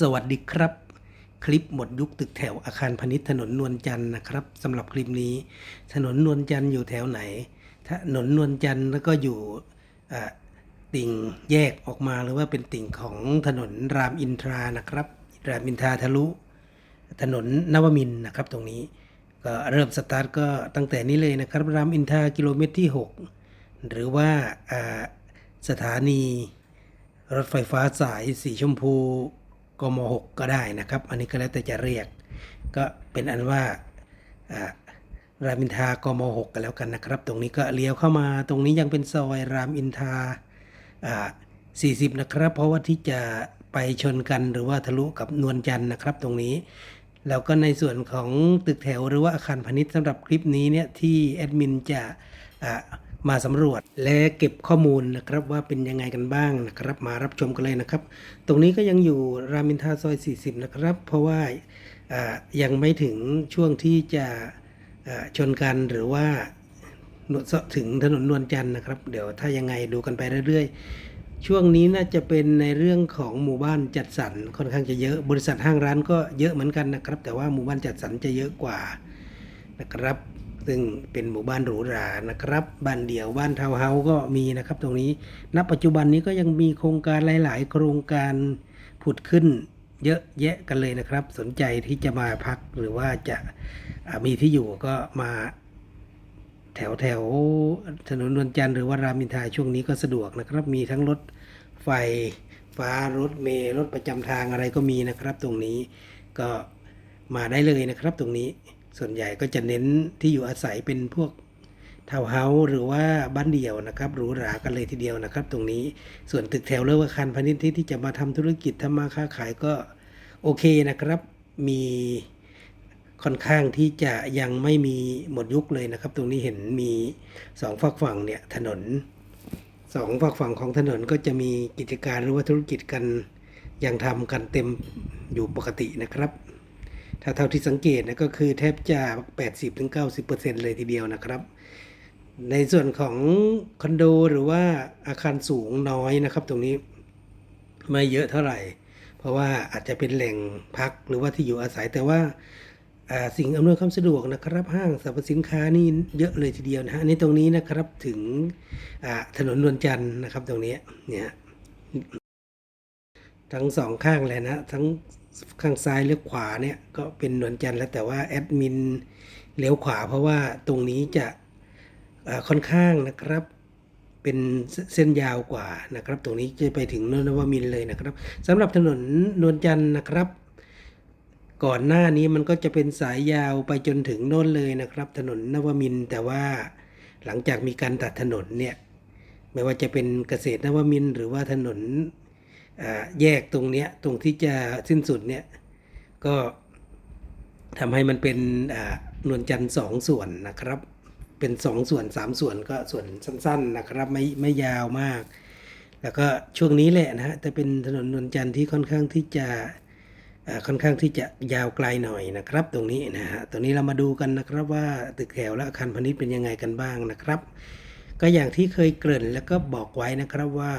สวัสดีครับ คลิปหมดยุคตึกแถวอาคารพาณิชย์ถนนนวลจันทร์นะครับสำหรับคลิปนี้ ถนนนวลจันทร์อยู่แถวไหน ถนนนวลจันทร์แล้วก็อยู่ติ่งแยกออกมาหรือว่าเป็นติ่งของถนนรามอินทรานะครับ รามอินทราทะลุ ถนนนวมินนะครับตรงนี้ก็เริ่มสตาร์ทก็ตั้งแต่นี้เลยนะครับ รามอินทรากิโลเมตรที่ 6 หรือว่าสถานีรถไฟฟ้าสายสีชมพู กม6 ก็ได้นะครับ อันนี้ก็แล้วแต่จะเรียก ก็เป็นอันว่าารามอินทากม 6 กันแล้วกันนะครับ ตรงนี้ก็เลี้ยวเข้ามาตรงนี้ยังเป็นซอยรามอินทาอ่า40 นะครับ เพราะว่าที่จะไปชนกันหรือว่าทะลุกับนวลจันทร์นะครับ ตรงนี้แล้วก็ในส่วนของตึกแถวหรือว่าอาคารพาณิชย์สำหรับคลิปนี้เนี่ยที่แอดมินจะอ่า มาสำรวจและเก็บข้อมูลนะครับว่าเป็นยังไงกันบ้างนะครับมารับชมกันเลยนะครับ ตรงนี้ก็ยังอยู่รามอินทาซอย 40 นะครับ เพราะว่าายังไม่ถึงช่วงที่จะชนกันหรือว่าถึงถนนนวลจันทร์นะครับ เดี๋ยวถ้ายังไงดูกันไปเรื่อยๆ ช่วงนี้น่าจะเป็นในเรื่องของหมู่บ้านจัดสรรค่อนข้างจะเยอะบริษัทห้างร้านก็เยอะเหมือนกันนะครับ แต่ว่าหมู่บ้านจัดสรรจะเยอะกว่านะครับ ซึ่งเป็นหมู่บ้านหรูหรานะครับ บ้านเดี่ยวบ้านทาวน์เฮาส์ก็มีนะครับตรงนี้ ณ ปัจจุบันนี้ก็ยังมีโครงการหลาย ๆ โครงการผุดขึ้นเยอะแยะกันเลยนะครับ สนใจที่จะมาพักหรือว่าจะมีที่อยู่ก็มาแถวแถวถนนนวลจันทร์หรือว่ารามอินทราช่วงนี้ก็สะดวกนะครับ มีทั้งรถไฟฟ้ารถเมล์รถประจำทางอะไรก็มีนะครับ ตรงนี้ก็มาได้เลยนะครับตรงนี้ ส่วนใหญ่ก็จะเน้นที่อยู่อาศัยเป็นพวกทาวน์เฮาส์หรือว่าบ้านเดี่ยวนะครับหรูหรากันเลยทีเดียวนะครับ ตรงนี้ส่วนตึกแถวเลือกอาคารพาณิชย์ที่ที่จะมาทำธุรกิจทำมาค้าขายก็โอเคนะครับ มีค่อนข้างที่จะยังไม่มีหมดยุคเลยนะครับ ตรงนี้เห็นมีสองฝักฝั่งเนี่ยถนนสองฝักฝั่งของถนนก็จะมีกิจการหรือว่าธุรกิจกันยังทำกันเต็มอยู่ปกตินะครับ ถ้าเท่าที่สังเกตนะก็คือแทบจะ 80-90%เลยทีเดียวนะครับ ในส่วนของคอนโดหรือว่าอาคารสูงน้อยนะครับ ตรงนี้ไม่เยอะเท่าไหร่ เพราะว่าอาจจะเป็นแหล่งพักหรือว่าที่อยู่อาศัยแต่ว่าสิ่งอำนวยความสะดวกนะครับห้างสรรพสินค้านี่เยอะเลยทีเดียวนะฮะอันนี้ตรงนี้นะครับถึงถนนนวลจันทร์นะครับตรงนี้เนี่ยทั้งสองข้างเลยนะทั้ง ข้างซ้ายและขวาเนี่ยก็เป็นนวลจันทร์แล้วแต่ว่าแอดมินเลี้ยวขวาเพราะว่าตรงนี้จะค่อนข้างนะครับเป็นเส้นยาวกว่านะครับ ตรงนี้จะไปถึงนวมินทร์เลยนะครับสำหรับถนนนวลจันทร์นะครับ ก่อนหน้านี้มันก็จะเป็นสายยาวไปจนถึงโน่นเลยนะครับ ถนนนวมินทร์แต่ว่าหลังจากมีการตัดถนนเนี่ยไม่ว่าจะเป็นเกษตรนวมินทร์หรือว่าถนน แยกตรงเนี้ยตรงที่จะสิ้นสุดเนี่ยก็ทำให้มันเป็นนวลจันทร์สองส่วนนะครับ เป็นสองส่วนสามส่วนก็ส่วนสั้น ๆนะครับ ไม่ไม่ยาวมาก แล้วก็ช่วงนี้แหละนะฮะจะเป็นถนนนวลจันทร์ที่ค่อนข้างที่จะค่อนข้างที่จะยาวไกลหน่อยนะครับ ตรงนี้นะฮะตรงนี้เรามาดูกันนะครับว่าตึกแถวและอาคารพาณิชย์เป็นยังไงกันบ้างนะครับ ก็อย่างที่เคยเกริ่นแล้วก็บอกไว้นะครับว่า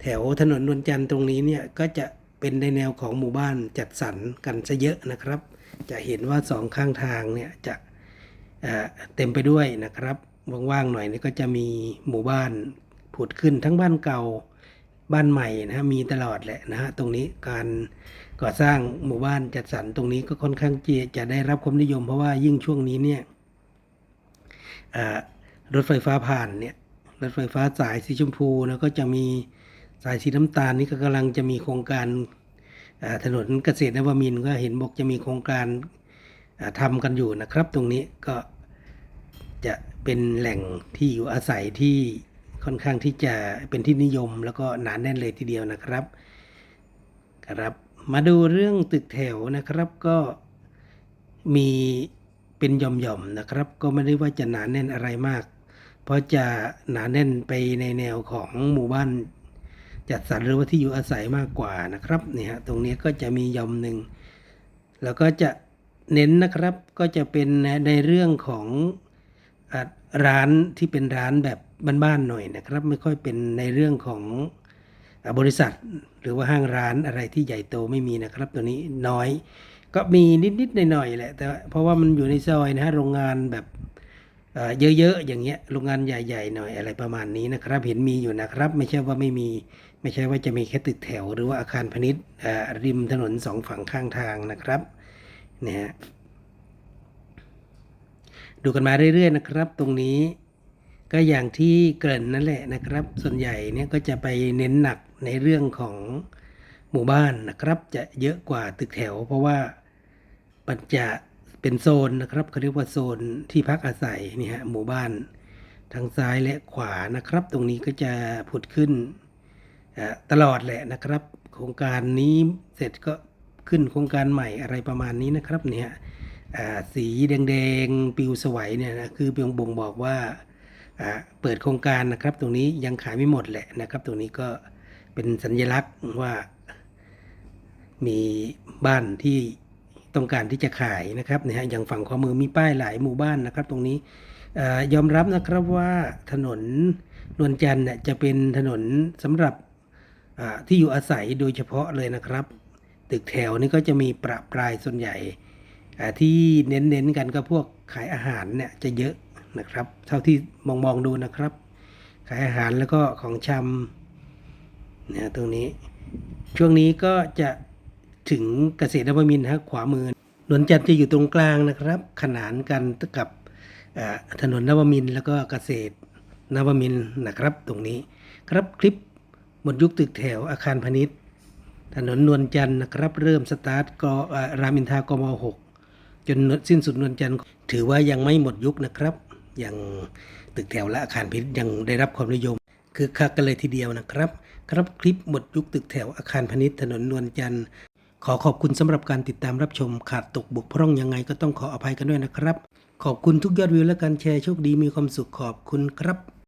แถวถนนนวลจันทร์ตรงนี้เนี่ยก็จะเป็นในแนวของหมู่บ้านจัดสรรกันซะเยอะนะครับ จะเห็นว่าสองข้างทางเนี่ยจะเเต็มไปด้วยนะครับว่างๆหน่อยนี่ก็จะมีหมู่บ้านผุดขึ้นทั้งบ้านเก่าบ้านใหม่นะฮะมีตลอดแหละนะฮะตรงนี้การก่อสร้างหมู่บ้านจัดสรรตรงนี้ก็ค่อนข้างจะได้รับความนิยม เพราะว่ายิ่งช่วงนี้เนี่ยรถไฟฟ้าผ่านเนี่ยรถไฟฟ้าสายสีชมพูแล้วก็จะมี สายสีน้ำตาลนี่ก็กำลังจะมีโครงการถนนเกษตรนวมินก็เห็นบอกจะมีโครงการอ่าทำกันอยู่นะครับ ตรงนี้ก็จะเป็นแหล่งที่อยู่อาศัยที่ค่อนข้างที่จะเป็นที่นิยมแล้วก็หนาแน่นเลยทีเดียวนะครับครับมาดูเรื่องตึกแถวนะครับก็มีเป็นหย่อมๆนะครับ ก็ไม่ได้ว่าจะหนาแน่นอะไรมาก เพราะจะหนาแน่นไปในแนวของหมู่บ้าน จัดสรรหรือว่าที่อยู่อาศัยมากกว่านะครับเนี่ยฮะตรงนี้ก็จะมีย่อมหนึ่งแล้วก็จะเน้นนะครับก็จะเป็นในเรื่องของอร้านที่เป็นร้านแบบบ้านๆหน่อยนะครับ ไม่ค่อยเป็นในเรื่องของบริษัท หรือว่าห้างร้านอะไรที่ใหญ่โตไม่มีนะครับ ตัวนี้น้อยก็มีนิดๆหน่อยๆแหละแต่เพราะว่ามันอยู่ในซอยนะฮะโรงงานแบบ เยอะๆอย่างเงี้ยโรงงานใหญ่ๆหน่อยอะไรประมาณนี้นะครับ เห็นมีอยู่นะครับ ไม่ใช่ว่าไม่มีไม่ใช่ว่าจะมีแค่ตึกแถว หรือว่าอาคารพาณิชย์ริมถนนสองฝั่งข้างทางนะครับเนี่ยฮะดูกันมาเรื่อยๆนะครับ ตรงนี้ก็อย่างที่เกริ่นนั่นแหละนะครับ ส่วนใหญ่เนี่ยก็จะไปเน้นหนักในเรื่องของหมู่บ้านนะครับ จะเยอะกว่าตึกแถว เพราะว่ามันจะ เป็นโซนนะครับเขาเรียกว่าโซนที่พักอาศัยนี่ฮะหมู่บ้านทางซ้ายและขวานะครับ ตรงนี้ก็จะผุดขึ้นตลอดแหละนะครับ โครงการนี้เสร็จก็ขึ้นโครงการใหม่อะไรประมาณนี้นะครับเนี่ยสีแดงๆปิวสวัยเนี่ยนะคือเพียงบ่งบอกว่าอ่าเปิดโครงการนะครับ ตรงนี้ยังขายไม่หมดแหละนะครับ ตรงนี้ก็เป็นสัญลักษณ์ว่ามีบ้านที่ ต้องการที่จะขายนะครับนะฮะอย่างฝั่งขวามือมีป้ายหลายหมู่บ้านนะครับ ตรงนี้ยอมรับนะครับว่าถนนนวลจันทร์เนี่ยจะเป็นถนนสำหรับที่อยู่อาศัยโดยเฉพาะเลยนะครับ ตึกแถวนี่ก็จะมีประปรายส่วนใหญ่ที่เน้นๆกันก็พวกขายอาหารเนี่ยจะเยอะนะครับ เท่าที่มองๆดูนะครับ ขายอาหารแล้วก็ของชำเนี่ยตรงนี้ ช่วงนี้ก็จะ ถึงเกษตรนวมินทร์ฮะขวามือนวลจันทร์จะอยู่ตรงกลางนะครับ ขนานกันกับถนนนวมินทร์แล้วก็เกษตรนวมินทร์นะครับ ตรงนี้ครับคลิปหมดยุคตึกแถวอาคารพาณิชย์ ถนนนวลจันทร์นะครับ เริ่มสตาร์ทกรามอินทรากม6จนสิ้นสุดนวลจันทร์ถือว่ายังไม่หมดยุคนะครับ ยังตึกแถวและอาคารพาณิชย์ยังได้รับความนิยม คือคักกันเลยทีเดียวนะครับ ครับคลิปหมดยุคตึกแถวอาคารพาณิชย์ถนนนวลจันทร์ ขอขอบคุณสำหรับการติดตามรับชมขาดตกบกพร่องยังไงก็ต้องขออภัยกันด้วยนะครับ ขอบคุณทุกยอดวิวและการแชร์โชคดีมีความสุขขอบคุณครับ